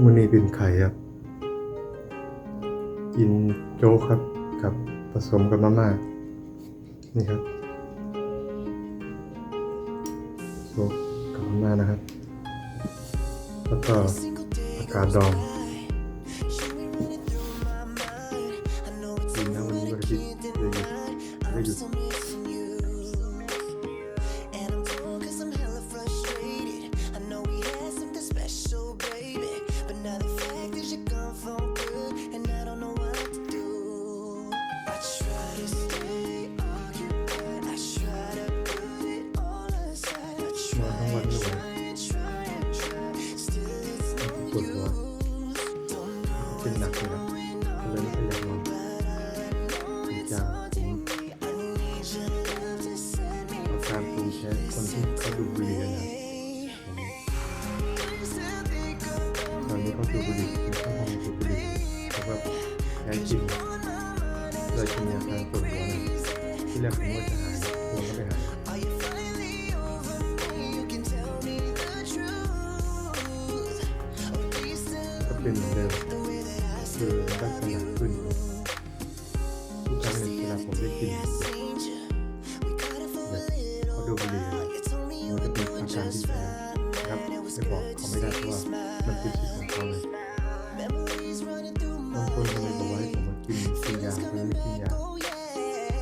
มันนี่เป็นไข่ครับ กินโจ๊กครับ กับผสมกับมาม่า นี่ครับโจ๊กกับมาม่านะครับ แล้วก็ผักกาดดอง เป็นหนักเลยครับเลยไม่ค่อยอยากนอนอีกอย่างผม มันจะเป็นอาการที่แพ้นะครับไม่บอกเขาไม่ได้เพราะว่ามันเป็นสิทธิ์ของเขาเลยบางคนทำไมบอกว่าให้ผมมากินกินยาผมไม่กินยา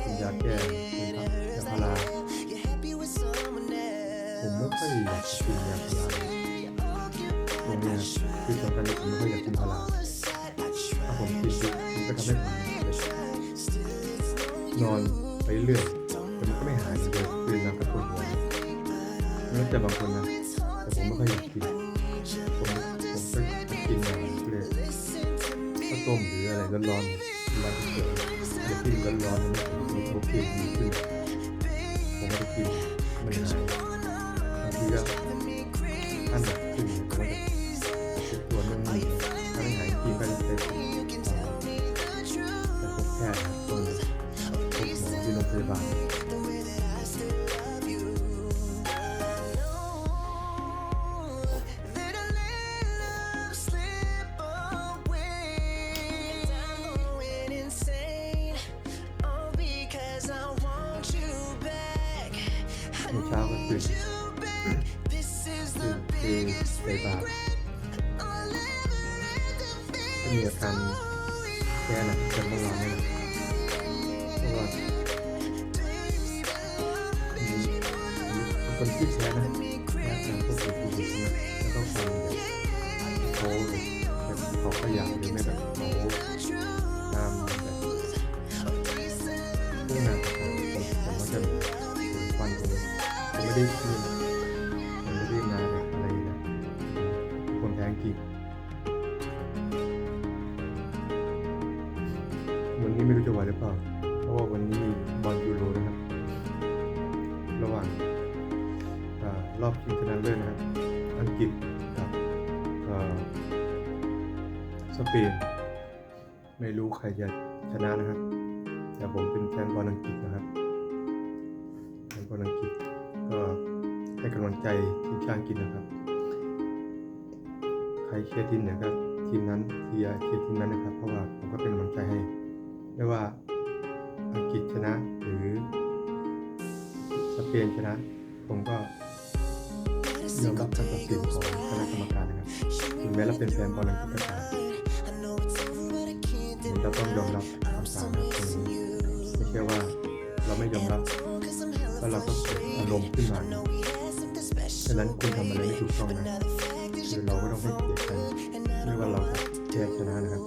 กินยาแก้เป็นพักยาพาราผมไม่ค่อยอยากกินยาพาราเลยตรงเนี้ยคือตอนกันผมไม่ค่อยอยากกินพาราถ้าผมกินปุ๊บมันก็ทำให้ผมนอนไปเรื่อยแต่มันก็ ไม่หายเลยตื่นมาก็ปวดหัวแล้วแต่บางคนนะแต่ผมไม่ค่อยอยากกินผมผมก็กินอย่างเลยข้าวต้มหรืออะไรร้อนๆร้านเฉยๆแต่กินร้อนๆมันมีโอเคดีขึ้นผมก็กินมันหายบางทีก็อันหนักขึ้นผมก็จะตัวนึงถ้าไม่หายจริงก็จะเป็นแต่พบแพทย์ครับตรงนี้พบหมอที่โรงพยาบาล คือใส่บาตรก็มีอาการแย่หนักจนต้องนอนไม่หลับเพราะว่ามีมีคนที่แพ้นะแพ้การควบคุมผู้หญิงนะแล้วก็ความแบบเขาแบบเขาขยันหรือไม่แบบเขา นี้ไม่รู้จะไหวหรือเปล่า เพราะว่าวันนี้มีบอลยูโรนะครับ ระหว่างอรอบชิงชนะเลิศนะครับ อังกฤษกับสเปน ไม่รู้ใครจะชนะนะครับ แต่ผมเป็นแฟนบอลอังกฤษนะครับ แฟนบอลอังกฤษก็ให้กำลังใจทีมชาติอังกฤษนะครับ ใครเชียร์ทีมไหนก็ทีมนั้นเชียร์เชียร์ทีมนั้นนะครับ เพราะว่าผมก็เป็นกำลังใจให้ ไม่ว่าอังกฤษชนะหรือสเปนชนะ ผมก็ยอมรับการตัดสินของคณะกรรมการนะครับถึงแม้เราเป็นแฟนบอลอังกฤษก็ตามเราต้องยอมรับคำสั่งนะตรงนี้ไม่ใช่ว่าเราไม่ยอมรับแล้วเราก็เกิดอารมณ์ขึ้นมาฉะนั้นคุณทำอะไรไม่ถูกต้องนะคือเราก็ต้องให้เกียรติกันไม่ว่าเราจะแพ้ชนะนะครับ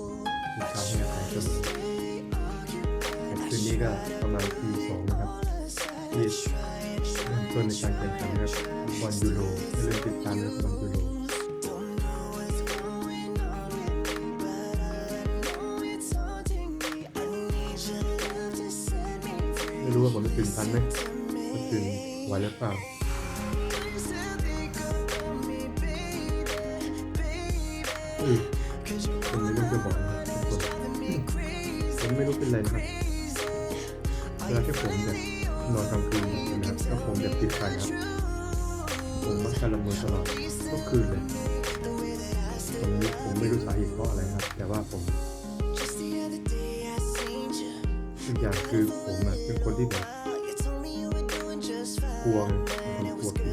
มีการให้อภัยเสมอ คืนนี้ก็ประมาณปีสองนะครับที่เริ่มต้นในการแข่งขันนะครับบอลยูโรอย่าลืมติดตามนะครับบอลยูโรไม่รู้ว่าผมจะตื่นทันไหมจะตื่นไหวหรือเปล่าเออผมไมีเรื่องจะบอกนะทุกคนผมไม่รู้เป็นไรนะครับ ผมแบบนอนกลางคืนนะครับแล้วผมแบบติดไฟครับผมมักจะละเมอตลอดทุกคืนเลยผมผมไม่รู้สาเหตุเพราะอะไรครับ แต่ว่าผมอีกอย่างคือผมอะเป็นคนที่แบบกลัวไงเป็นคนกลัวผี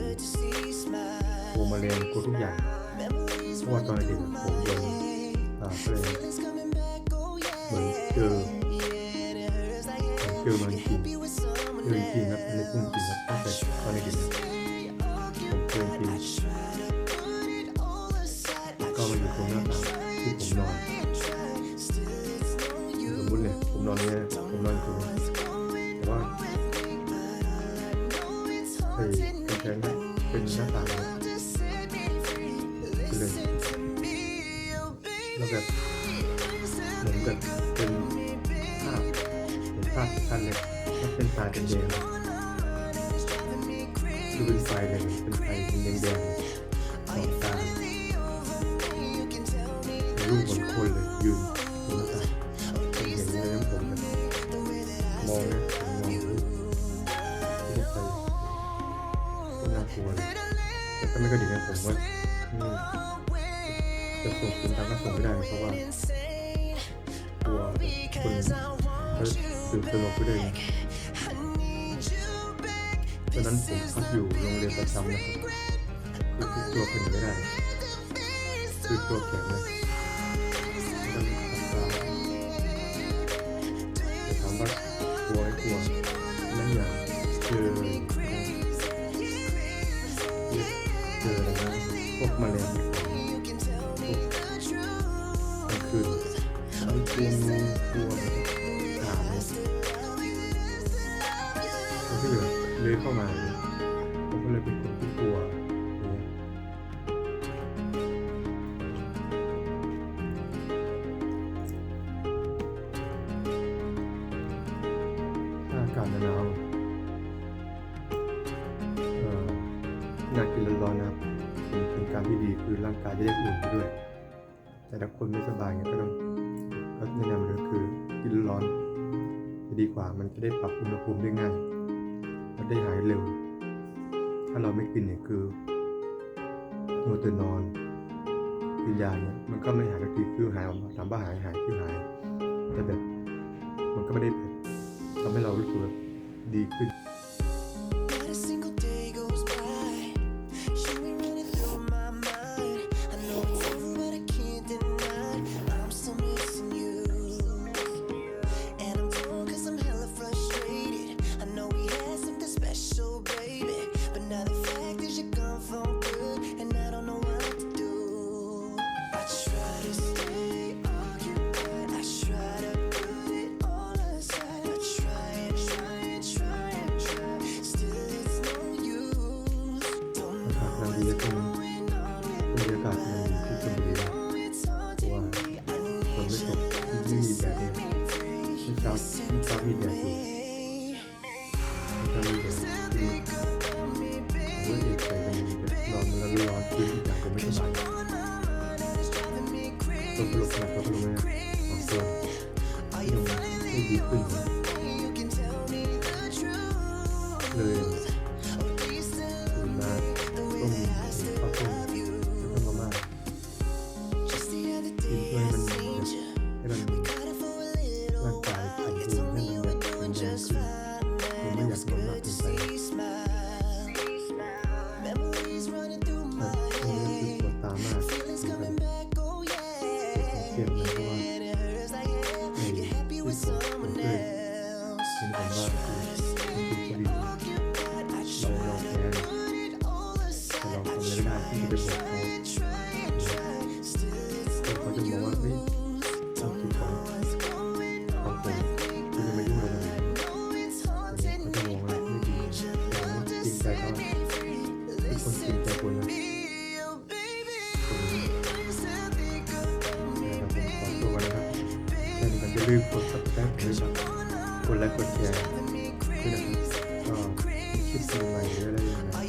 กลัวแมลงกลัวทุกอย่างเพราะว่าตอนเด็กผมโดนอ่าก็เลยเหมือนเจอ เจอมันจริงเจอจริงครับในพุ่งจริงครับตั้งแต่ตอนเด็กผมเจอจริงก็มาอยู่ตรงหน้าต่างที่ผมนอนสมมติเนี่ยผมนอนเนี่ย ภาพชัดเลยแล้วเป็นตาเป็นแดงคือเป็นไฟเลยเป็นไฟเป็นแดงๆสองตาเป็นรูปเหมือนคนเลยยืนหน้าต่างผมเห็นเลยนะผมแบบมองนะผมมองเฮ้ยไม่ได้ไปก็น่ากลัวเลยแต่ก็ไม่ก็ดีนะผมว่าจะส่งคุณตามก็ส่งไม่ได้เพราะว่ากลัวคนเขา สืบสนุกไปเลยตอนนั้นผมพักอยู่โรงเรียนประจำนะครับคือคือตัวเป็นไม่ได้คือตัวแข็งเลยต้องทำตามแต่ถามว่ากลัวไม่กลัวนั่นอย่างเจอเจออะไรนะพวกแมลงพวกกลางคืนมันกลัวงูกลัว ลื้อเข้ามาเนี่ยผมก็เลยเป็นคนที่กลัวอางเงี้ยถ้าอากาศหนาวเอ่ออยากกินร้อนๆนะครับเป็นการที่ดีคือร่างกายจะได้อุ่นไปด้วย แต่ถ้าคนไม่สบายเนี่ยก็ต้องก็แนะนำเลยคือกินร้อนจะดีกว่ามันจะได้ปรับอุณหภูมิได้ง่าย ได้หายเร็ว ถ้าเราไม่กินเนี่ยคือมัวแต่นอนกินยาเนี่ยมันก็ไม่หายสักทีคือหายออกมาถามว่าหายหายคือหาย แต่แบบมันก็ไม่ได้แบบทำให้เรารู้สึกดีขึ้น เมื่อเช้าเมื่อเช้ามีแดดอยู่เมื่อเช้ามีแดดคือผมว่าเด็กใส่กันดีแบ ครับแล้วมันจะลืมกด subscribe หรือแบบกดไลค์กดแชร์ด้วยนะครับก็มีคลิปใหม่ๆหรืออะไรอย่างเงี้ยก็จะมา